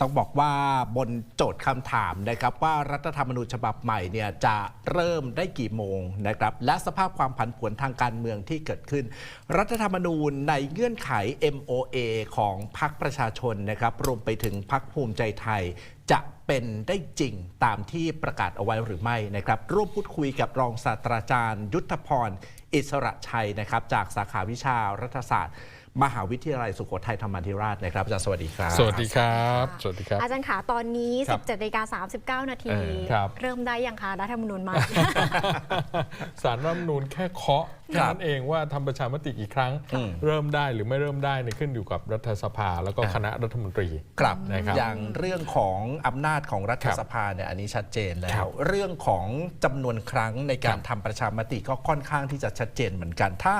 ต้องบอกว่าบนโจทย์คำถามนะครับว่ารัฐธรรมนูญฉบับใหม่เนี่ยจะเริ่มได้กี่โมงนะครับและสภาพความผันผวนทางการเมืองที่เกิดขึ้น รัฐธรรมนูญในเงื่อนไข MOA ของพรรคประชาชนนะครับรวมไปถึงพรรคภูมิใจไทยจะเป็นได้จริงตามที่ประกาศเอาไว้หรือไม่นะครับ ร่วมพูดคุยกับรองศาสตราจารย์ ยุทธพร อิสระชัยนะครับ จากสาขาวิชารัฐศาสตร์ มหาวิทยาลัยสุโขทัยธรรมาธิราชนะครับอาจารย์สวัสดีครับ สวัสดีครับ สวัสดีครับ อาจารย์ขาตอนนี้ ครับ17นาฬิกา39 นาที เออครับ เริ่มได้ยังคะรัฐธรรมนูญใหม่สารรัฐธรรมนูญแค่เคาะครัแค่บนั้นเองว่าทำประชามติกี่ครั้ง อืม เริ่มได้หรือไม่เริ่มได้เนี่ยขึ้นอยู่กับรัฐสภาแล้วก็ครับคณะรัฐมนตรี ครับนะครับอย่างเรื่องของอำนาจของรัฐครับสภาเนี่ยอันนี้ชัดเจนแล้ครัว บเรื่องของจำนวนครั้งในการครับทำประชามติก็ค่อนข้างที่จะชัดเจนเหมือนกัน ถ้า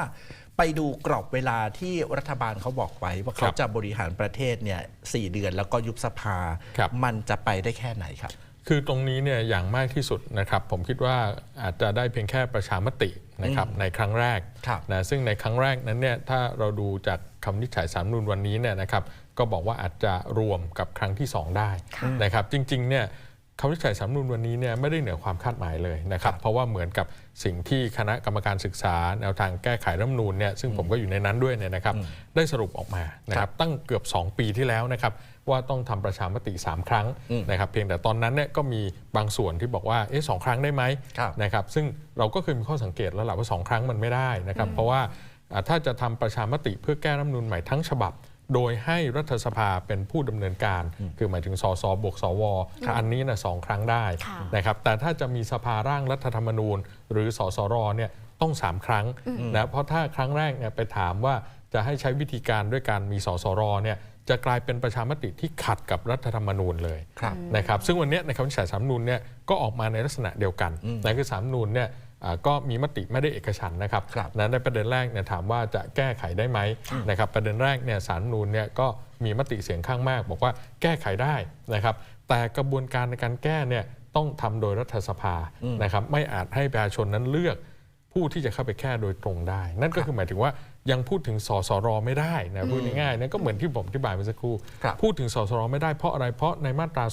ไปดูกรอบเวลาที่รัฐบาลเขาบอกไว้ ว่าเขาจะบริหารประเทศเนี่ยสเดือนแล้วก็ยุบสภาครับมันจะไปได้แค่ไหนครับ คือตรงนี้เนี่ยอย่างมากที่สุดนะครับ ผมคิดว่าอาจจะได้เพียงแค่ประชามตินะครับในครั้งแรกครับนะซึ่งในครั้งแรกนั้นเนี่ยถ้าเราดูจากคำวินิจฉัยสารรัฐธรรมนูญวันนี้เนี่ยนะครับ ก็บอกว่าอาจจะรวมกับครั้งที่ 2 ได้ค่ะนะครับ จริงๆเนี่ย คำวินิจฉัยสารรัฐธรรมนูญวันนี้เนี่ยไม่ได้เหนือความคาดหมายเลยนะครับ เพราะว่าเหมือนกับสิ่งที่คณะกรรมการศึกษา แนวทางแก้ไขรัฐธรรมนูญเนี่ยซึ่งผมก็อยู่ในนั้นด้วยเนี่ยนะครับ ได้สรุปออกมานะครับ ตั้งเกือบ 2 ปีที่แล้วนะครับ ว่าต้องทำประชามติ 3 ครั้งนะครับ เพียงแต่ตอนนั้นเนี่ยก็มีบางส่วนที่บอกว่าเอ๊ะสองครั้งได้ไหมครับนะครับ ซึ่งเราก็เคยมีข้อสังเกตแล้วแหละว่าสองครั้งมันไม่ได้นะครับ เพราะว่าอ่าถ้าจะทำประชามติเพื่อแก้รัฐธรรมนูญใหม่ทั้งฉบับ โดยให้รัฐสภาเป็นผู้ดำเนินการ คือหมายถึงสสบวกสว อันนี้นะสองครั้งได้ค่ะนะครับแต่ถ้าจะมีสภาร่างรัฐธรรมนูญ หรือสสรเนี่ยต้อง 3 ครั้งนะเพราะถ้าครั้งแรกเนี่ยไปถามว่าจะให้ใช้วิธีการด้วยการมีสสรเนี่ยจะกลายเป็นประชามติที่ขัดกับรัฐธรรมนูญเลยครับนะครับซึ่งวันเนี้ยในคำวินิจฉัยสามนูนเนี่ยก็ออกมาในลักษณะเดียวกันนั่นคือสามนูนเนี่ยอ่า ก็มีมติไม่ได้เอกฉันท์นะครับครับนะในประเด็นแรกเนี่ยถามว่าจะแก้ไขได้ไหมนะครับประเด็นแรกเนี่ยสารนูนเนี่ยก็มีมติเสียงข้างมาก บอกว่าแก้ไขได้นะครับแต่กระบวนการในการแก้เนี่ยต้องทำโดยรัฐสภานะครับไม่อาจให้ประชาชนนั้นเลือกผู้ที่จะเข้าไปแก้โดยตรงได้ นั่นก็คือหมายถึงว่ายังพูดถึงสสรไม่ได้นะพูดง่ายๆนั่นก็เหมือนที่ผมอธิบายเมื่อสักครู่ครับพูดถึงสสรไม่ได้เพราะอะไรเพราะในมาตรา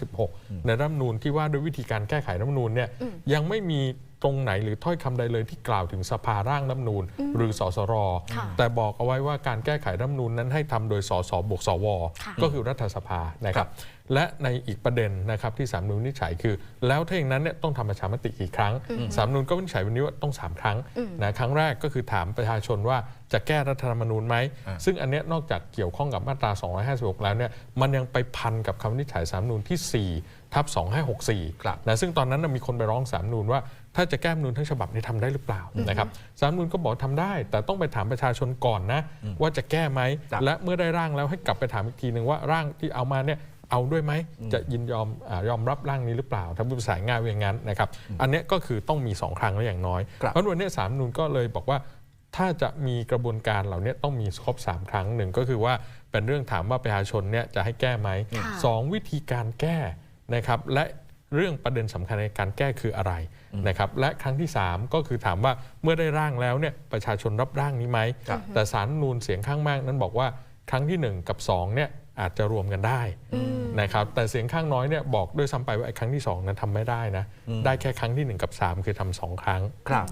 256 ในรัฐธรรมนูญที่ว่าด้วยวิธีการแก้ไขรัฐธรรมนูญเนี่ยยังไม่มี ตรงไหนหรือถ้อยคำใดเลยที่กล่าวถึงสภาร่างรัฐธรรมนูญหรือสสรค่ะแต่บอกเอาไว้ว่าการแก้ไขรัฐธรรมนูญนั้นให้ทำโดยสสบวกสวค่ะก็คือรัฐสภานะครับ และในอีกประเด็นนะครับที่สามนูญวินิจฉัยคือ แล้วถ้าอย่างนั้นเนี่ยต้องทำประชามติกี่ครั้งสามนูญก็วินิจฉัยวันนี้ว่าต้อง 3 ครั้งนะครั้งแรกก็คือถามประชาชนว่าจะแก้รัฐธรรมนูญไหม ซึ่งอันเนี้ยนอกจากเกี่ยวข้องกับมาตรา 256 แล้วเนี่ยมันยังไปพันกับคำวินิจฉัยสามนูญที่4ทับ2564ครับนะซึ่งตอนนั้นนะมีคนไปร้องสามนูญว่า ถ้าจะแก้รัฐธรรมนูญทั้งฉบับนี้ทำได้หรือเปล่านะครับสามนูญก็บอกทำได้ แต่ต้องไปถามประชาชนก่อนนะ ว่าจะแก้ไหมครับและเมื่อได้ร่างแล้วให้กลับไปถามอีกทีหนึ่งว่าร่างที่เอามาเนี่ยเอาด้วยไหมจะยินยอมอายอมรับร่างนี้หรือเปล่าถ้าพูดภาษาง่ายว่าอย่างนั้นนะครับอันเนี้ยก็คือต้องมี 2 ครั้งแล้วอย่างน้อยครับเพราะวันนี้สามนูนก็เลยบอกว่าถ้าจะมีกระบวนการเหล่านี้ต้องมีครบ 3 ครั้งหนึ่งก็คือว่าเป็นเรื่องถามว่าประชาชนเนี่ยจะให้แก้ไหมค่ะสองวิธีการแก้นะครับและเรื่องประเด็นสำคัญในการแก้คืออะไร นะครับและครั้งที่ 3 ก็คือถามว่าเมื่อได้ร่างแล้วเนี่ยประชาชนรับร่างนี้ไหมครับแต่สารนูนเสียงข้างมากนั้นบอกว่าครั้งที่ 1 กับ2เนี่ยอาจจะรวมกันได้นะครับแต่เสียงข้างน้อยเนี่ยบอกด้วยซ้ำไปว่าไอ้ครั้งที่ 2 นั้นทำไม่ได้นะ ได้แค่ครั้งที่ 1 กับ 3 คือทำสองครั้ง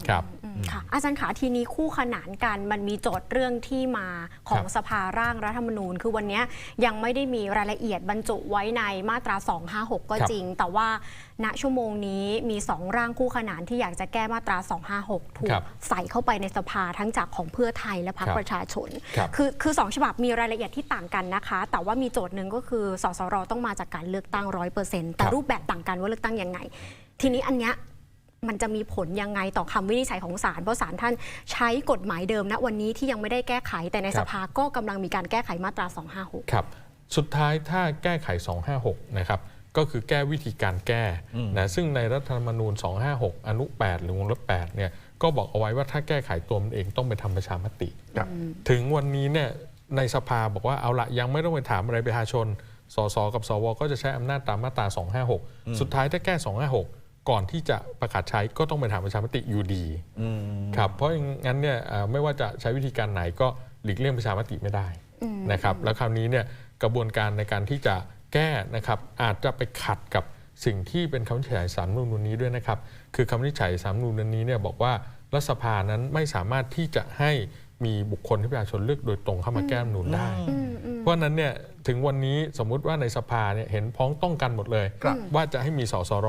ครับ ครับอืมค่ะอาจารย์ขาทีนี้คู่ขนานกันมันมีโจทย์เรื่องที่มาของครับสภาร่างรัฐธรรมนูญ คือวันเนี้ยยังไม่ได้มีรายละเอียดบรรจุไว้ในมาตรา 256 ก็ครับจริง แต่ว่าณชั่วโมงนี้มีสองร่างคู่ขนานที่อยากจะแก้มาตรา 256 ถูกครับใส่เข้าไปในสภาทั้งจากของเพื่อไทยและพรรคครับประชาชนครับคือคือสองฉบับมีรายละเอียดที่ต่างกันนะคะ แต่ว่ามีโจทย์หนึ่งก็คือสสรต้องมาจากการเลือกตั้งร้อยเปอร์เซ็นต์แต่ครับรูปแบบต่างกันว่าเลือกตั้งยังไง ทีนี้อันเนี้ย มันจะมีผลยังไงต่อคำวินิจฉัยของศาลเพราะศาลท่านใช้กฎหมายเดิมณวันนี้ที่ยังไม่ได้แก้ไข แต่ในครับสภาก็กำลังมีการแก้ไขมาตรา 256 ครับ สุดท้ายถ้าแก้ไข 256 นะครับ ก็คือแก้วิธีการแก้นะซึ่งในรัฐธรรมนูญ 256 อนุ 8 หรือวงเล็บ8เนี่ยก็บอกเอาไว้ว่าถ้าแก้ไขตัวมันเองต้องไปทำประชามติครับถึงวันนี้เนี่ยในสภาบอกว่าเอาละยังไม่ต้องไปถามอะไรประชาชนสสกับสว ก็จะใช้อำนาจตามมาตรา 256 สุดท้ายถ้าแก้ 256 ก่อนที่จะประกาศใช้ก็ต้องไปถามประชามติอยู่ดีครับเพราะอย่างนั้นเนี่ยเอ่อไม่ว่าจะใช้วิธีการไหนก็หลีกเลี่ยงประชามติไม่ได้นะครับแล้วคราวนี้เนี่ยกระบวนการในการที่จะแก้นะครับอาจจะไปขัดกับสิ่งที่เป็นคำวินิจฉัยสารรัฐธรรมนูญนี้ด้วยนะครับ คือคำวินิจฉัยสารรัฐธรรมนูญนี้เนี่ยบอกว่ารัฐสภานั้นไม่สามารถที่จะให้มีบุคคลที่ประชาชนเลือกโดยตรงเข้ามาแก้รัฐธรรมนูญได้อืมอืม เพราะฉะนั้นเนี่ยถึงวันนี้สมมุติว่าในสภาเนี่ยเห็นพ้องต้องกันหมดเลย ครับ ว่าจะให้มีสสร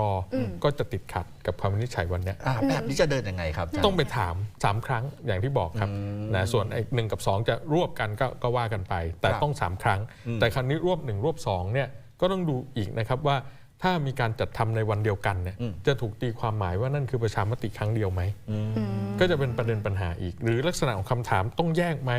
ก็จะติดขัดกับคำวินิจฉัยวันเนี้ยอ่าแบบนี้จะเดินยังไงครับอาจารย์ ต้องไปถาม 3 ครั้งอย่างที่บอกครับนะส่วนไอ้หนึ่งกับ 2 จะรวบกันก็ก็ว่ากันไป แต่ครับ ต้อง 3 ครั้ง แต่ครั้งนี้รวบ 1 รวบ2เนี่ยก็ต้องดูอีกนะครับว่าถ้ามีการจัดทำในวันเดียวกันเนี่ยจะถูกตีความหมายว่านั่นคือประชามติครั้งเดียวไหม ก็จะเป็นประเด็นปัญหาอีก หรือลักษณะของคำถามต้องแยกไหม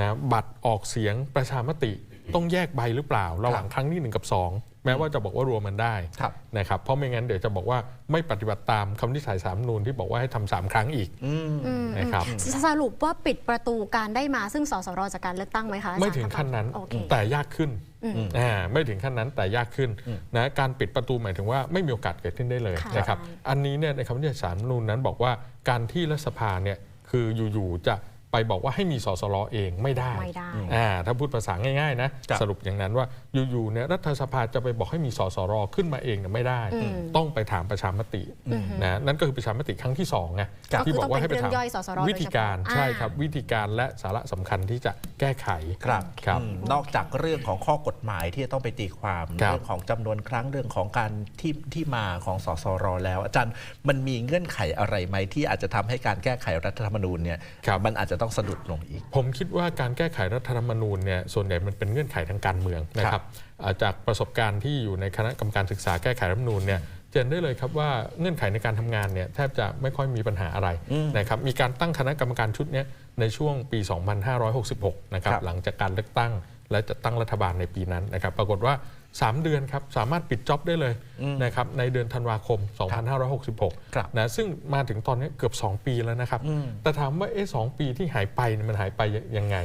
นะบัตรออกเสียงประชามติต้องแยกใบหรือเปล่า ระหว่างครั้งที่หนึ่งกับสองแม้ว่าจะบอกว่ารวมมันได้ครับนะครับเพราะไม่งั้นเดี๋ยวจะบอกว่าไม่ปฏิบัติตามคำนิสัยสามนูนที่บอกว่าให้ทำสามครั้งอีกอืมอืมนะครับสรุปว่าปิดประตูการได้มาซึ่งสสรจากการเลือกตั้งไหมคะอาจารย์ไม่ถึงขั้นนั้นโอเคแต่ยากขึ้นอืมอ่าไม่ถึงขั้นนั้นแต่ยากขึ้นนะการปิดประตูหมายถึงว่าไม่มีโอกาสเกิดขึ้นได้เลยค่ะนะครับอันนี้เนี่ยในคำวินิจฉัยสารรัฐธรรมนูญนั้นบอกว่าการที่รัฐสภาเนี่ยคืออยู่ๆจะ ไปบอกว่าให้มีสสรเองไม่ได้ไม่ได้ อ่าถ้าพูดภาษาง่ายๆนะครับสรุปอย่างนั้นว่าอยู่ๆเนี่ยรัฐสภาจะไปบอกให้มีสสรขึ้นมาเองเนี่ยไม่ได้ อืม ต้องไปถามประชามตินะนั่นก็คือประชามติครั้งที่สองไงครับ ที่บอกว่าให้ไปก็คือต้องเป็นถามเรื่องย่อยสสรวิธีการโดยเฉพาะ ใช่อ่าครับ วิธีการและสาระสำคัญที่จะแก้ไขครับครับ อืมนอกจากเรื่องของข้อกฎหมายที่จะต้องไปตีความครับ เรื่องของจำนวนครั้งเรื่องของการที่ที่มาของสสรแล้ว อาจารย์มันมีเงื่อนไขอะไรไหมที่อาจจะทำให้การแก้ไขรัฐธรรมนูญเนี่ยครับมันอาจจะต้องสะดุดลงอีก ผมคิดว่าการแก้ไขรัฐธรรมนูญเนี่ยส่วนใหญ่มันเป็นเงื่อนไขทางการเมืองนะคครัรับบอ่าจากประสบการณ์ที่อยู่ในคณะกรรมการศึกษาแก้ไขรัฐธรรมนูญเนี่ยจะเห็นได้เลยครับว่าเงื่อนไขในการทำงานเนี่ยแทบจะไม่ค่อยมีปัญหาอะไรนะครับมีการตั้งคณะกรรมการชุดเนี้ยในช่วงปี 2566 นะครับครับหลังจากการเลือกตั้งและจัดตั้งรัฐบาลในปีนั้นนะครับปรากฏว่า 3 เดือนครับสามารถปิดจ็อบได้เลยนะครับในเดือนธันวาคม 2566ครับนะซึ่งมาถึงตอนนี้เกือบ 2 ปีแล้วนะครับ แต่ถามว่าเอ๊ะสองปีที่หายไปเนี่ยมันหายไปยังไง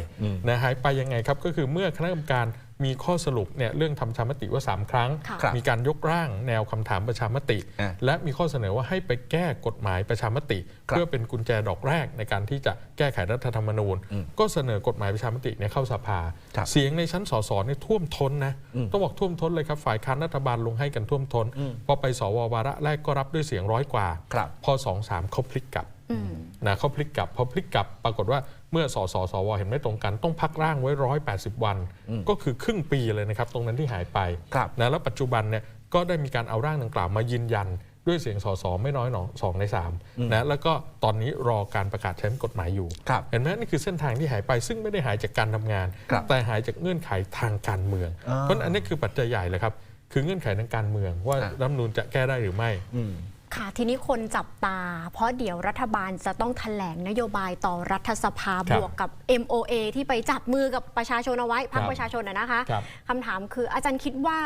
นะหายไปยังไงครับก็คือเมื่อคณะกรรมการ มีข้อสรุปเนี่ยเรื่องทำประชามติว่า 3 ครั้งค่ะครับมีการยกร่างแนวคำถามประชามติอะและมีข้อเสนอว่าให้ไปแก้กฎหมายประชามติครับเพื่อเป็นกุญแจดอกแรกในการที่จะแก้ไขรัฐธรรมนูญ ก็เสนอกฎหมายประชามติเนี่ยเข้าสภาครับเสียงในชั้นสสเนี่ยท่วมท้นนะต้องบอกท่วมท้นเลยครับฝ่ายค้านรัฐบาลลงให้กันท่วมท้น พอไปสววาระแรกก็รับด้วยเสียงร้อยกว่าครับพอสองสามเขาพลิกกลับอืมนะเขาพลิกกลับพอพลิกกลับปรากฏว่า เมื่อสสสวเห็นไม่ตรงกันต้องพักร่างไว้ 180 วัน ก็คือครึ่งปีเลยนะครับ ตรงนั้นที่หายไปครับนะแล้วปัจจุบันเนี่ยก็ได้มีการเอาร่างดังกล่าวมายืนยันด้วยเสียงสสไม่น้อยหนอสองในสามนะแล้วก็ตอนนี้รอการประกาศใช้กฎหมายอยู่ครับเห็นไหมนี่คือเส้นทางที่หายไป ซึ่งไม่ได้หายจากการทำงานครับแต่หายจากเงื่อนไขทางการเมืองอ่าเพราะฉะนั้นอันนี้คือปัจจัยใหญ่เลยครับ คือเงื่อนไขทางการเมืองว่าอะรัฐธรรมนูญจะแก้ได้หรือไม่อืม ค่ะทีนี้คนจับตา เพราะเดี๋ยวรัฐบาลจะต้องแถลงนโยบายต่อรัฐสภาครับบวกกับ MOA ที่ไปจับมือกับประชาชนเอาไว้พรรคครับประชาชนนะนะคะครับคำถามคืออาจารย์คิดว่า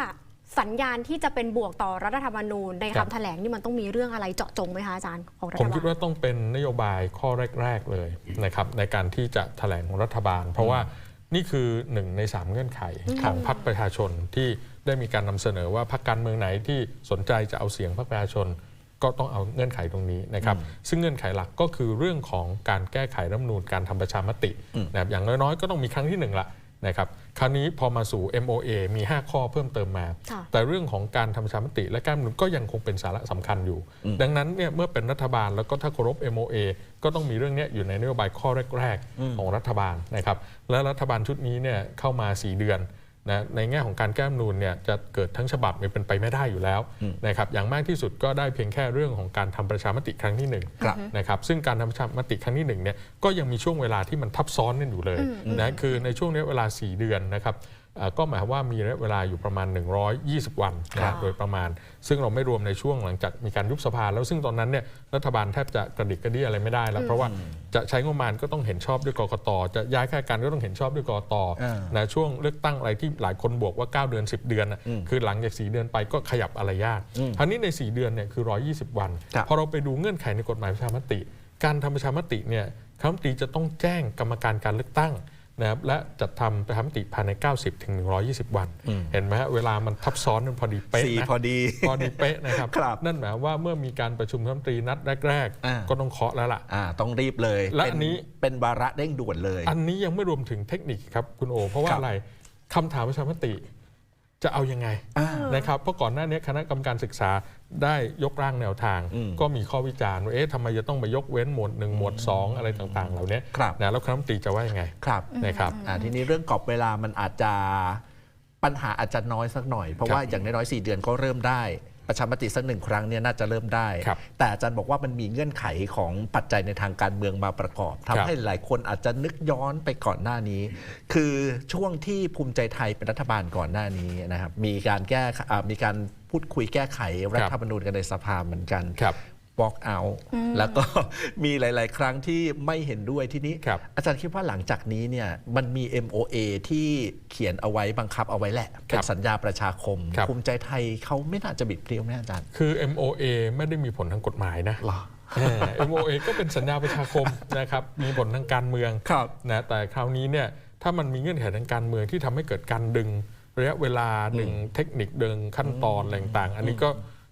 สัญญาณที่จะเป็นบวกต่อรัฐธรรมนูญในครับคำแถลงนี่มันต้องมีเรื่องอะไรเจาะจงไหมคะอาจารย์ของรัฐผมบาคิดลว่าต้องเป็นนโยบายข้อแรก ๆเลยนะครับในการที่จะแถลงของรัฐบาล เพราะว่านี่คือหนึ่งในสามเงื่อนไขของพรรคประชาชนที่ได้มีการนำเสนอว่าพรรคการเมืองไหนที่สนใจจะเอาเสียงพรรคประชาชน ก็ต้องเอาเงื่อนไขตรงนี้นะครับ ซึ่งเงื่อนไขหลักก็คือเรื่องของการแก้ไขรัฐธรรมนูญการทำประชามตินะครับอย่างน้อยๆ ก็ต้องมีครั้งที่หนึ่งละนะครับคราวนี้พอมาสู่ MOA มี 5 ข้อเพิ่มเติมมาค่ะแต่เรื่องของการทำประชามติและการเมืองก็ยังคงเป็นสาระสำคัญอยู่ ดังนั้นเนี่ยเมื่อเป็นรัฐบาลแล้วก็ถ้าเคารพ MOA ก็ต้องมีเรื่องเนี้ยอยู่ในนโยบายข้อแรก ๆ ของรัฐบาลนะครับและรัฐบาลชุดนี้เนี่ยเข้ามา 4 เดือน นะในแง่ของการแก้รัฐธรรมนูญเนี่ยจะเกิดทั้งฉบับเนี่ยเป็นไปไม่ได้อยู่แล้วนะครับอย่างมากที่สุดก็ได้เพียงแค่เรื่องของการทำประชามติครั้งที่หนึ่งครับนะครับซึ่งการทำประชามติครั้งที่หนึ่งเนี่ยก็ยังมีช่วงเวลาที่มันทับซ้อนกันอยู่เลยนะคือในช่วงนี้เวลา 4 เดือนนะครับเอ่อ ก็หมายความว่ามีระยะเวลาอยู่ประมาณ 120 วันนะครัฮะบโดยประมาณ ซึ่งเราไม่รวมในช่วงหลังจากมีการยุบสภา แล้วซึ่งตอนนั้นเนี่ยรัฐบาลแทบจะกระดิกกระดี้อะไรไม่ได้แล้ว เพราะว่าจะใช้งบประมาณก็ต้องเห็นชอบด้วยกกตจะย้ายข้าราชการก็ต้องเห็นชอบด้วยกกตอ่านะช่วงเลือกตั้งอะไรที่หลายคนบอกว่า 9 เดือน 10 เดือนน่ะคือหลังจาก 4 เดือนไปก็ขยับอะไรยากคราวนี้ใน 4 เดือนเนี่ยคือ 120 วันครับพอเราไปดูเงื่อนไขในกฎหมายประชามติ การทำประชามติเนี่ยคณะรัฐมนตรีจะต้องแจ้งกรรมการการเลือกตั้ง นะครับและจัดทำประชามติภายใน 90ถึง120 วัน เห็นไหมฮะเวลามันทับซ้อนมันพอดีเป๊ะสี่นะพอดีพอดีเป๊ะนะครับครับ นั่นหมายว่าเมื่อมีการประชุมคณะรัฐมนตรีนัดแรกอ่าๆก็ต้องเคาะแล้วล่ะอ่าต้องรีบเลย และเป็อันนี้เป็นวาระเร่งด่วนเลย อันนี้ยังไม่รวมถึงเทคนิคครับคุณโอ เพราะว่าครับอะไรคำถามประชามติจะเอายังไงอ่านะครับเพราะก่อนหน้านี้คณะกรรมการศึกษา ได้ยกร่างแนวทางอืมก็มีข้อวิจารณ์ว่าเอ๊ะทำไมจะต้องไปยกเว้นหมวดหนึ่งหมวดสองอะไรต่างๆ เหล่านี้ครับนะแล้วคณะรัฐมนตรีจะว่ายังไงครับนะครับอ่าทีนี้เรื่องกรอบเวลามันอาจจะปัญหาอาจจะน้อยสักหน่อย เพราะครับว่าอย่างน้อยๆสี่เดือนก็เริ่มได้ ประชามติสักหนึ่งครั้งเนี่ยน่าจะเริ่มได้ ครับแต่อาจารย์บอกว่ามันมีเงื่อนไขของปัจจัยในทางการเมืองมาประกอบครัทำบ ให้หลายคนอาจจะนึกย้อนไปก่อนหน้านี้ คือช่วงที่ภูมิใจไทยเป็นรัฐบาลก่อนหน้านี้นะครับมีการแก้อ่ามีการพูดคุยแก้ไขรัฐธรรมนูญกันในสภาเหมือนกัน ครับ walk out แล้วก็มีหลาย ๆ ครั้งที่ไม่เห็นด้วยที่นี้ครับอาจารย์คิดว่าหลังจากนี้เนี่ยมันมี MOA ที่เขียนเอาไว้บังคับเอาไว้แหละ เป็นสัญญาประชาคมครับภูมิใจไทยเขาไม่น่าจะบิดเปรี้ยวแม่อาจารย์ คือ MOA ไม่ได้มีผลทางกฎหมายนะหรอเออ MOA ก็เป็นสัญญาประชาคมนะครับมีผลทางการเมืองครับนะแต่คราวนี้เนี่ยถ้ามันมีเงื่อนไขทางการเมืองที่ทำให้เกิดการดึงระยะเวลาดึงเทคนิคดึงขั้นตอนอะไรต่างๆอันนี้ก็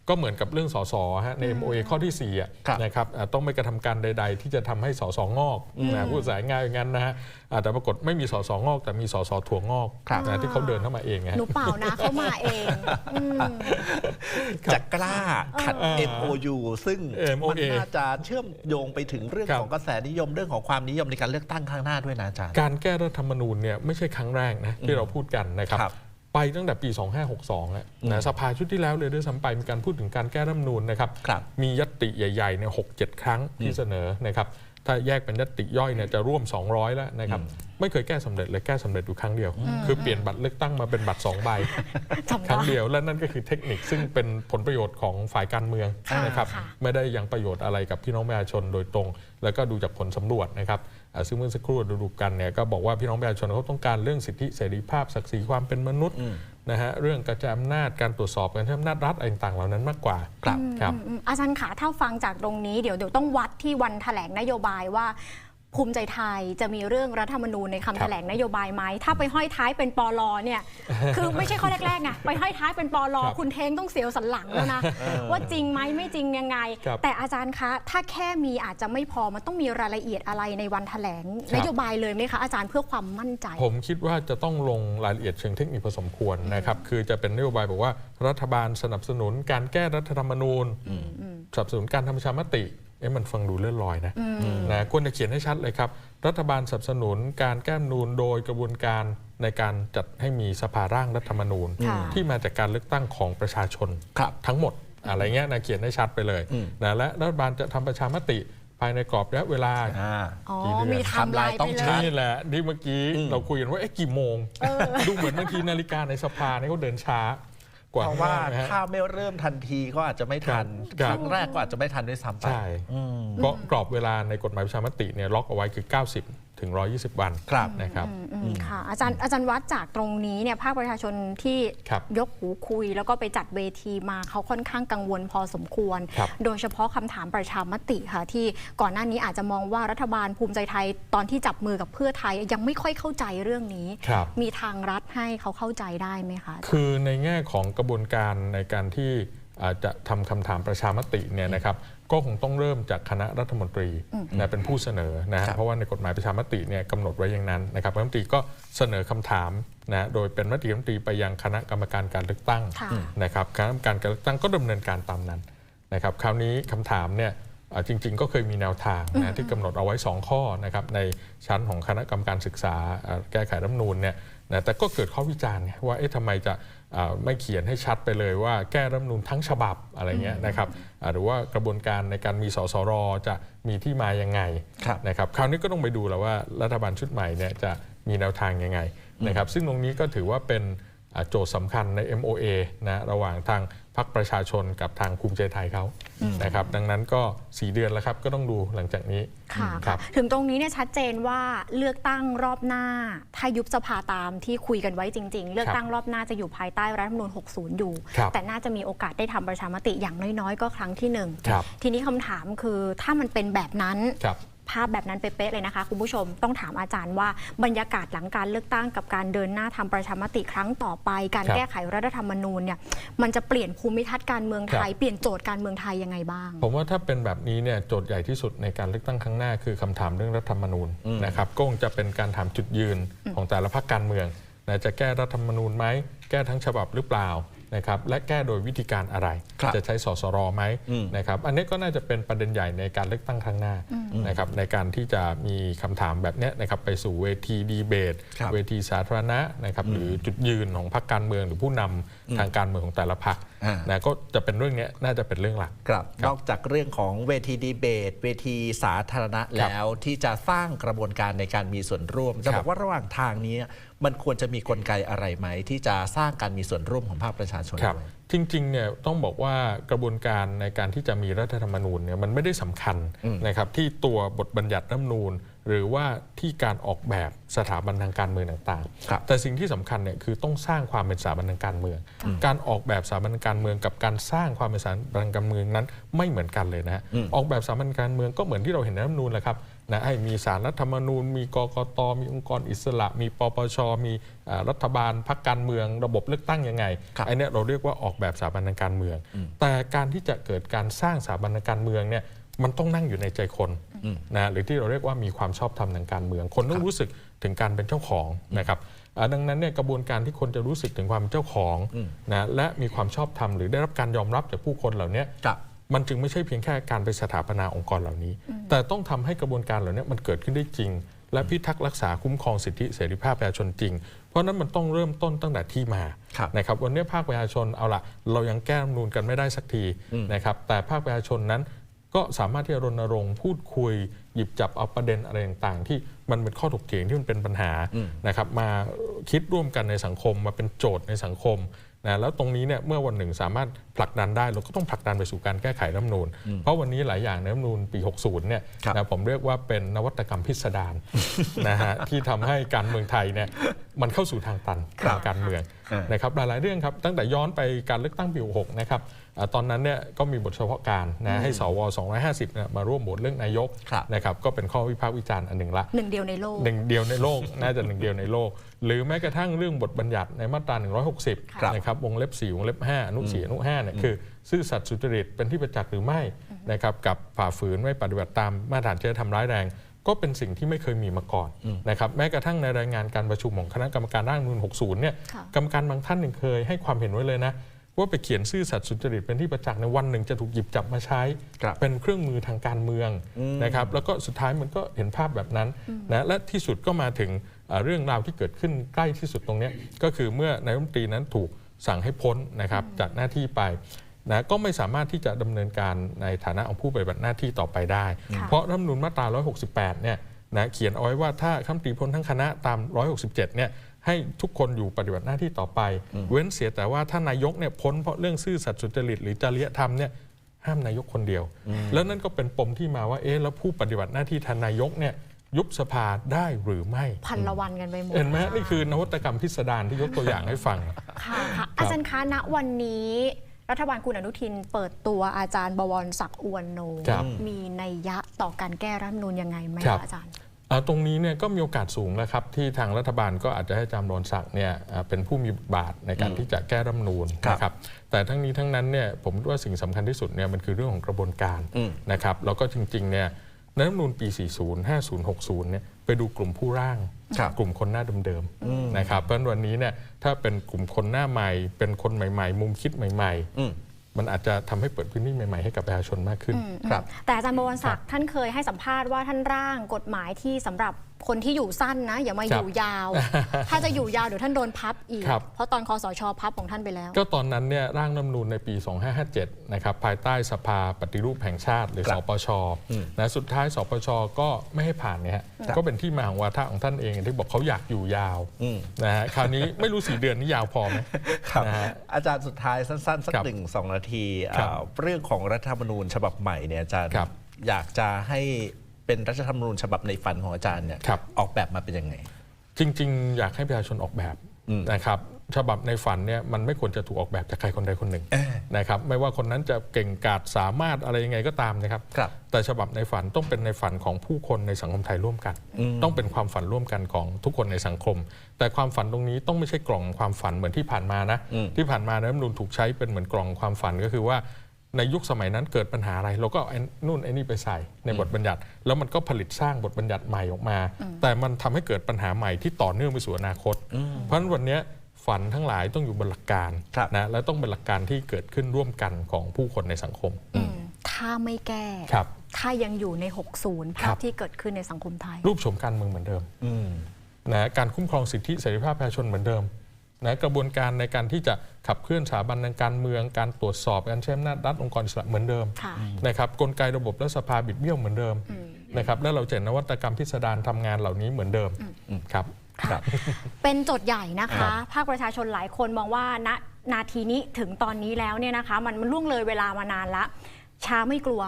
ก็เหมือนกับเรื่องสสฮะใน MOA ข้อที่4อะครับนะครับอ่าต้องไม่กระทำการใด ๆ ที่จะทำให้สสงอกนะพูดสายง่ายอย่างนั้นนะฮะอ่าแต่ปรากฏไม่มีสสงอก แต่มีสสถั่วงอกครับนะที่เขาเดินเข้ามาเองไงหนูเปล่านะเขามาเองอืมจะกล้าขัดเออ MOU ซึ่ง MOA มันน่าจะเชื่อมโยงไปถึงเรื่องครับของกระแสนิยมเรื่องของความนิยมในการเลือกตั้งข้างหน้าด้วยนะอาจารย์การแก้รัฐธรรมนูญเนี่ยไม่ใช่ครั้งแรกนะที่เราพูดกันนะครับครับ ไปตั้งแต่ปี 2562อะนะสภาชุดที่แล้วเลยด้วยซ้ำไปมีการพูดถึงการแก้รัฐธรรมนูญนะครับ ครับ มียตติใหญ่ๆเนี่ยหกเจ็ดครั้งที่เสนอนะครับถ้าแยกเป็นยตติย่อยเนี่ยจะร่วม 200 แล้วนะครับไม่เคยแก้สำเร็จเลยแก้สำเร็จอยู่ครั้งเดียว คือเปลี่ยนบัตรเลือกตั้งมาเป็นบัตรสองใบ จำครั้งได้ เดียวและนั่นก็คือเทคนิคซึ่งเป็นผลประโยชน์ของฝ่ายการเมืองค่ะนะครับค่ะ ไม่ได้ยังประโยชน์อะไรกับพี่น้องประชาชนโดยตรง แล้วก็ดูจากผลสำรวจนะครับอ่า ซึ่งเมื่อสักครู่เราดูกันเนี่ยก็บอกว่าพี่น้องประชาชนเขาต้องการเรื่องสิทธิเสรีภาพศักดิ์ศรีความเป็นมนุษย์นะฮะเรื่องกระจายอำนาจการตรวจสอบการใช้อำนาจรัฐอะไรต่างๆเหล่านั้นมากกว่าครับครับอืมอาจารย์ขาถ้าฟังจากตรงนี้เดี๋ยวเดี๋ยวต้องวัดที่วันแถลงนโยบายว่า ภูมิใจไทยจะมีเรื่องรัฐธรรมนูญในคำแถลงนโยบายไหมถ้าไปห้อยท้ายเป็นปลเนี่ยคือไม่ใช่ข้อแรกๆไงไปห้อยท้ายเป็นปลครับคุณเทงต้องเสียวสันหลังแล้วนะว่าจริงไหมไม่จริงยังไงครับแต่อาจารย์คะ ถ้าแค่มีอาจจะไม่พอมันต้องมีรายละเอียดอะไรในวันแถลงครับนโยบายเลยไหมคะอาจารย์เพื่อความมั่นใจ ผมคิดว่าจะต้องลงรายละเอียดเชิงเทคนิคพอสมควรนะครับคือจะเป็นนโยบายบอกว่ารัฐบาลสนับสนุนการแก้รัฐธรรมนูญสนับสนุนการทำประชามติเอ๊ะมันฟังดูเลื่อนลอยนะนะควรจะเขียนให้ชัดเลยครับ รัฐบาลสนับสนุนการแก้รัฐธรรมนูญโดยกระบวนการในการจัดให้มีสภาร่างรัฐธรรมนูญค่ะที่มาจากการเลือกตั้งของประชาชนครับทั้งหมดอะไรเงี้ยนะเขียนให้ชัดไปเลยนะและรัฐบาลจะทำประชามติภายในกรอบระยะเวลาอ่าอ๋อกี่เดือนมีไทำลายไทม์ไลน์ต้ไปองเลชัดยนี่แหละที่เมื่อกี้เราคุยกันว่าเอ๊ะกี่โมง ดูเหมือนบางทีนาฬิกาในสภาเนี่ยเขาเดินช้า กว่าเพราะว่านะฮะ ถ้าไม่เริ่มทันทีก็อาจจะไม่ทันคครับ รั้งแรกก็อาจจะไม่ทันด้วยซ้ำไปใช่เพราะกรอบเวลาในกฎหมายประชามติเนี่ยล็อกเอาไว้คือ 90 ถึง 120 วันครับนะครับอืมค่ะอาจารย์อาจารย์วัดจากตรงนี้เนี่ยภาคประชาชนที่ครับยกหูคุย แล้วก็ไปจัดเวทีมาเขาค่อนข้างกังวลพอสมควรครับโดยเฉพาะคำถามประชามติค่ะที่ก่อนหน้านี้อาจจะมองว่ารัฐบาลภูมิใจไทยตอนที่จับมือกับเพื่อไทยยังไม่ค่อยเข้าใจเรื่องนี้ครับมีทางรัฐให้เขาเข้าใจได้ไหมคะคือในแง่ของกระบวนการในการที่อ่าจะทำคำถามประชามติเนี่ยนะครับ ก็คงต้องเริ่มจากคณะรัฐมนตรีนะเป็นผู้เสนอนะคฮะรับเพราะว่าในกฎหมายประชามติเนี่ยกำหนดไว้อย่างนั้นนะครับรัฐมนตรีก็เสนอคำถามนะโดยเป็นมติรัฐมนตรีไปยังคณะกรรมการการเลือกตั้งค่ะนะครับคณะกรรมการการเลือกตั้งก็ดำเนินการตามนั้นนะครับคราวนี้คำถามเนี่ยอ่าจริง ๆ ก็เคยมีแนวทางนะที่กำหนดเอาไว้ 2 ข้อนะครับในชั้นของคณะกรรมการศึกษาอ่าแก้ไขรัฐธรรมนูญเนี่ยนะแต่ก็เกิดข้อวิจารณ์ไงว่าเอ๊ะทำไมจะอ่า ไม่เขียนให้ชัดไปเลยว่าแก้รัฐธรรมนูญทั้งฉบับอะไรเงี้ยนะครับอ่าหรือว่ากระบวนการในการมีสสรจะมีที่มายังไงครับนะครับคราวนี้ก็ต้องไปดูแล้วว่ารัฐบาลชุดใหม่เนี่ยจะมีแนวทางยังไงนะครับซึ่งตรงนี้ก็ถือว่าเป็นอ่าโจทย์สำคัญใน MOA นะระหว่างทาง พรรคประชาชนกับทางภูมิใจไทยเขานะครับดังนั้นก็ 4 เดือนแล้วครับก็ต้องดูหลังจากนี้ค่ะครัค่ะบถึงตรงนี้เนี่ยชัดเจนว่าเลือกตั้งรอบหน้าถ้ายุบสภาตามที่คุยกันไว้จริง ๆ เลือกตั้งรอบหน้าจะอยู่ภายใต้รัฐธรรมนูญ 60 อยู่ครับแต่น่าจะมีโอกาสได้ทำประชามติอย่างน้อยๆ ก็ครั้งที่หนึ่งครับทีนี้คำถามคือถ้ามันเป็นแบบนั้นครับ ภาพแบบนั้นเป๊ะๆเลยนะคะ คุณผู้ชมต้องถามอาจารย์ว่าบรรยากาศหลังการเลือกตั้งกับการเดินหน้าทำประชามติครั้งต่อไป การครับแก้ไขรัฐธรรมนูญเนี่ยมันจะเปลี่ยนภูมิทัศน์การเมืองไทยครับเปลี่ยนโจทย์การเมืองไทยยังไงบ้าง ผมว่าถ้าเป็นแบบนี้เนี่ยโจทย์ใหญ่ที่สุดในการเลือกตั้งครั้งหน้าคือคำถามเรื่องรัฐธรรมนูญนะครับก็คงจะเป็นการถามจุดยืนของแต่ละพรรคการเมืองนะจะแก้รัฐธรรมนูญไหมแก้ทั้งฉบับหรือเปล่า นะครับและแก้โดยวิธีการอะไรครับจะใช้สสรไหมอืมนะครับอันนี้ก็น่าจะเป็นประเด็นใหญ่ในการเลือกตั้งครั้งหน้านะครับในการที่จะมีคำถามแบบเนี้ยนะครับไปสู่เวทีดีเบตครับเวทีสาธารณะนะครับหรือจุดยืนของพรรคการเมืองหรือผู้นำทางการเมืองของแต่ละพรรคอ่านนะก็จะเป็นเรื่องเนี้ยน่าจะเป็นเรื่องหลักครับครับ นอกจากเรื่องของเวทีดีเบต เวทีสาธารณะครับแล้วที่จะสร้างกระบวนการในการมีส่วนร่วม จะครับบอกว่าระหว่างทางนี้มันควรจะมีกลไกอะไรไหม ที่จะสร้างการมีส่วนร่วมของภาคประชาชนครับด้วยจริงๆเนี่ยต้องบอกว่ากระบวนการในการที่จะมีรัฐธรรมนูญเนี่ยมันไม่ได้สำคัญนะครับที่ตัวบทบัญญัติรัฐธรรมนูญ หรือว่าที่การออกแบบสถาบันทางการเมืองต่างครับๆแต่สิ่งที่สำคัญเนี่ยคือต้องสร้างความเป็นสถาบันทางการเมือง การออกแบบสถาบันทางการเมืองกับการสร้างความเป็นสถาบันทางการเมืองนั้นไม่เหมือนกันเลยนะฮะออกแบบสถาบันการเมืองก็เหมือนที่เราเห็นในรัฐธรรมนูญแหละครับ นะให้มีสารรัฐธรรมนูญ มีกกต มีองค์กรอิสระ มีปปช มีอ่ารัฐบาลพรรคการเมืองระบบเลือกตั้งยังไงครับไอ้เนี่ยเราเรียกว่าออกแบบสถาบันทางการเมือง แต่การที่จะเกิดการสร้างสถาบันทางการเมืองเนี่ยมันต้องนั่งอยู่ในใจคนนะหรือที่เราเรียกว่ามีความชอบธรรมทางการเมือง คนต้องรู้สึกถึงการเป็นเจ้าของนะครับอ่าดังนั้นเนี่ยกระบวนการที่คนจะรู้สึกถึงความเป็นเจ้าของนะและมีความชอบธรรมหรือได้รับการยอมรับจากผู้คนเหล่านี้ครับ มันจึงไม่ใช่เพียงแค่การไปสถาปนาองค์กรเหล่านี้ แต่ต้องทำให้กระบวนการเหล่านี้มันเกิดขึ้นได้จริง และพิทักษ์รักษาคุ้มครองสิทธิเสรีภาพประชาชนจริง เพราะฉะนั้นมันต้องเริ่มต้นตั้งแต่ที่มาครับนะครับวันนี้ภาคประชาชนเอาละเรายังแก้รัฐธรรมนูญกันไม่ได้สักทีนะครับแต่ภาคประชาชนนั้นก็สามารถที่จะรณรงค์พูดคุย หยิบจับเอาประเด็นอะไรต่างๆ ที่มันเป็นข้อถกเถียงที่มันเป็นปัญหานะครับมาคิดร่วมกันในสังคมมาเป็นโจทย์ในสังคมนะแล้วตรงนี้เนี่ยเมื่อวันหนึ่งสามารถ ผลักดันได้เราก็ต้องผลักดันไปสู่การแก้ไขรัฐธรรมนูญเพราะวันนี้หลายอย่างในรัฐธรรมนูญปี 60 เนี่ยครับนะผมเรียกว่าเป็นนวัตกรรมพิสดารนะฮะที่ทำให้การเมืองไทยเนี่ยมันเข้าสู่ทางตันครับทางการเมืองอ่านนะครับหลายๆเรื่องครับตั้งแต่ย้อนไปการเลือกตั้งปี 66 นะครับอ่าตอนนั้นเนี่ยก็มีบทเฉพาะการนะให้สว 250เนี่ยมาร่วมโหวตเรื่องนายกครับนะครับก็เป็นข้อวิพากษ์วิจารณ์อันหนึ่งละหนึ่งเดียวในโลกหนึ่งเดียวในโลกน่าจะหนึ่งเดียวในโลก หรือแม้กระทั่งเรื่องบทบัญญัติในมาตราครับ160นะครับวงเล็บ 4 วงเล็บ 5 อนุ4อนุ5เนี่ยคือซื่อสัตย์สุจริตเป็นที่ประจักษ์หรือไม่นะครับกับฝ่าฝืนไม่ปฏิบัติตามมาตรฐานจริยธรรมร้ายแรง ก็เป็นสิ่งที่ไม่เคยมีมาก่อนนะครับแม้กระทั่งในรายงานการประชุมของคณะกรรมการร่างรัฐธรรมนูญ60เนี่ยค่ะกรรมการบางท่านยังเคยให้ความเห็นไว้เลยนะว่าไปเขียนซื่อสัตย์สุจริตเป็นที่ประจักษ์ในวันหนึ่งจะถูกหยิบจับมาใช้ครับเป็นเครื่องมือทางการเมืองนะครับแล้วก็สุดท้ายมันก็เห็นภาพแบบนั้นนะและที่สุดก็มาถึงเอ่อเรื่องราวที่เกิดขึ้นใกล้ที่สุดตรงเนี้ยก็คือเมื่อนายรัฐมนตรีนั้นถูก สั่งให้พ้นนะครับจากหน้าที่ไปนะก็ไม่สามารถที่จะดำเนินการในฐานะของผู้ปฏิบัติหน้าที่ต่อไปได้ค่ะเพราะรัฐธรรมนูญมาตรา 168 เนี่ยนะเขียนเอาไว้ว่าถ้าคำตรีพ้นทั้งคณะตาม 167 เนี่ยให้ทุกคนอยู่ปฏิบัติหน้าที่ต่อไป เว้นเสียแต่ว่าถ้านายกเนี่ยพ้นเพราะเรื่องซื่อสัตย์สุจริตหรือจริยธรรมเนี่ยห้ามนายกคนเดียว แล้วนั่นก็เป็นปมที่มาว่าเอ๊ะแล้วผู้ปฏิบัติหน้าที่แทนนายกเนี่ย ยุบสภาได้หรือไม่ พันละวันกันไปหมด เห็นไหมค่ะนี่คือนวัตกรรมพิสดารที่ยกตัวอย่างให้ฟัง ค่ะค่ะอาจารย์คะณวันนี้รัฐบาลคุณอนุทินเปิดตัวอาจารย์บวรศักดิ์อวนโนครับมีนัยยะต่อการแก้รัฐธรรมนูญยังไงไหมครับคะอาจารย์อ่าตรงนี้เนี่ยก็มีโอกาสสูงนะครับ ที่ทางรัฐบาลก็อาจจะให้อาจารย์รอนศักดิ์เนี่ยอ่าเป็นผู้มีบทบาทในการที่จะแก้รัฐธรรมนูญครับนะครับแต่ทั้งนี้ทั้งนั้นเนี่ยผมว่าสิ่งสำคัญที่สุดเนี่ยมันคือเรื่องของกระบวนการอืมนะครับแล้วก็จริงๆเนี่ย ในรัฐธรรมนูญปี 40 50 60 เนี่ยไปดูกลุ่มผู้ร่าง ครับกลุ่มคนหน้าเดิมๆนะครับเพราะฉะนั้นวันนี้เนี่ยถ้าเป็นกลุ่มคนหน้าใหม่ เป็นคนใหม่ ๆ มุมคิดใหม่ อืม ๆ มันอาจจะทำให้เปิดพื้นที่ใหม่ ๆ ให้กับประชาชนมากขึ้นครับ แต่อาจารย์บวรศักดิ์ท่านเคยให้สัมภาษณ์ว่าท่านร่างกฎหมายที่สำหรับคนที่อยู่สั้นนะ อย่ามาคอรับยู่ยาว ถ้าจะอยู่ยาวเดี๋ยวท่านโดนพับอีกครับเพราะตอนคอสชพับของท่านไปแล้ว ก็ตอนนั้นเนี่ยร่างรัฐธรรมนูญในปี 2557 นะครับภายใต้สภาปฏิรูปแห่งชาติหรือครัสบปชนะสุดท้ายสปชก็ไม่ให้ผ่านเนี่ยฮะก็เป็นที่มาของวาทะของท่านเองที่บอกเขาอยากอยู่ยาวอืมนะฮะคราวนี้ไม่รู้สี่เดือนนี่ยาวพอไหมครับนะฮะอาจารย์สุดท้ายสั้นๆสักครับหนึ่งสองนาทีครับเอ่อเรื่องของรัฐธรรมนูญฉบับใหม่เนี่ยอาจารย์ครับอยากจะให้ เป็นรัฐธรรมนูญฉบับในฝันของอาจารย์เนี่ยครับ ออกแบบมาเป็นยังไง จริง ๆ อยากให้ประชาชนออกแบบอืมนะครับฉบับในฝันเนี่ยมันไม่ควรจะถูกออกแบบจากใครคนใดคนหนึ่งเอ้ยนะครับไม่ว่าคนนั้นจะเก่งกาจสามารถอะไรยังไงก็ตามนะครับ ครับแต่ฉบับในฝันต้องเป็นในฝันของผู้คนในสังคมไทยร่วมกัน ต้องเป็นความฝันร่วมกันของทุกคนในสังคม แต่ความฝันตรงนี้ต้องไม่ใช่กล่องความฝันเหมือนที่ผ่านมานะอืมที่ผ่านมารัฐธรรมนูญถูกใช้เป็นเหมือนกล่องความฝันก็คือว่า ในยุคสมัยนั้นเกิดปัญหาอะไร เราก็เอาไอ้นู่นไอ้นี่ไปใส่ในบทบัญญัติ แล้วมันก็ผลิตสร้างบทบัญญัติใหม่ออกมา แต่มันทำให้เกิดปัญหาใหม่ที่ต่อเนื่องไปสู่อนาคต เพราะฉะนั้นวันเนี้ยฝันทั้งหลายต้องอยู่บนหลักการครับนะและต้องเป็นหลักการที่เกิดขึ้นร่วมกันของผู้คนในสังคมอืมถ้าไม่แก้ครับถ้ายังอยู่ใน 60 ภาครัพบที่เกิดขึ้นในสังคมไทย รูปโฉมการเมืองเหมือนเดิมอืมนะการคุ้มครองสิทธิเสรีภาพประชาชนเหมือนเดิม นะกระบวนการในการที่จะขับเคลื่อนสถาบันทางการเมือง การตรวจสอบการใช้อำนาจรัฐองค์กรอิสระเหมือนเดิมค่ะนะครับกลไกระบบรัฐสภาบิดเบี้ยวเหมือนเดิมนะครับแล้วเราจะเห็นนวัตกรรมพิสดารทำงานเหล่านี้เหมือนเดิมครับครับเป็นโจทย์ใหญ่นะครัคะบภาคประชาชนหลายคนมองว่าณนาทีนี้ถึงตอนนี้แล้วเนี่ยนะคะ มันมันล่วงเลยเวลามานานละช้าไม่กลัว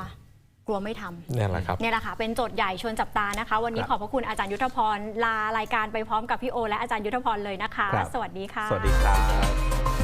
กลัวไม่ทำเนี่ยแหละครับเนี่ยแหละค่ะเป็นโจทย์ใหญ่ชวนจับตานะคะ วันนี้ครับขอบพระคุณอาจารย์ยุทธพรลารายการไปพร้อมกับพี่โอ และอาจารย์ยุทธพรเลยนะคะครับสวัสดีค่ะ สวัสดีครับ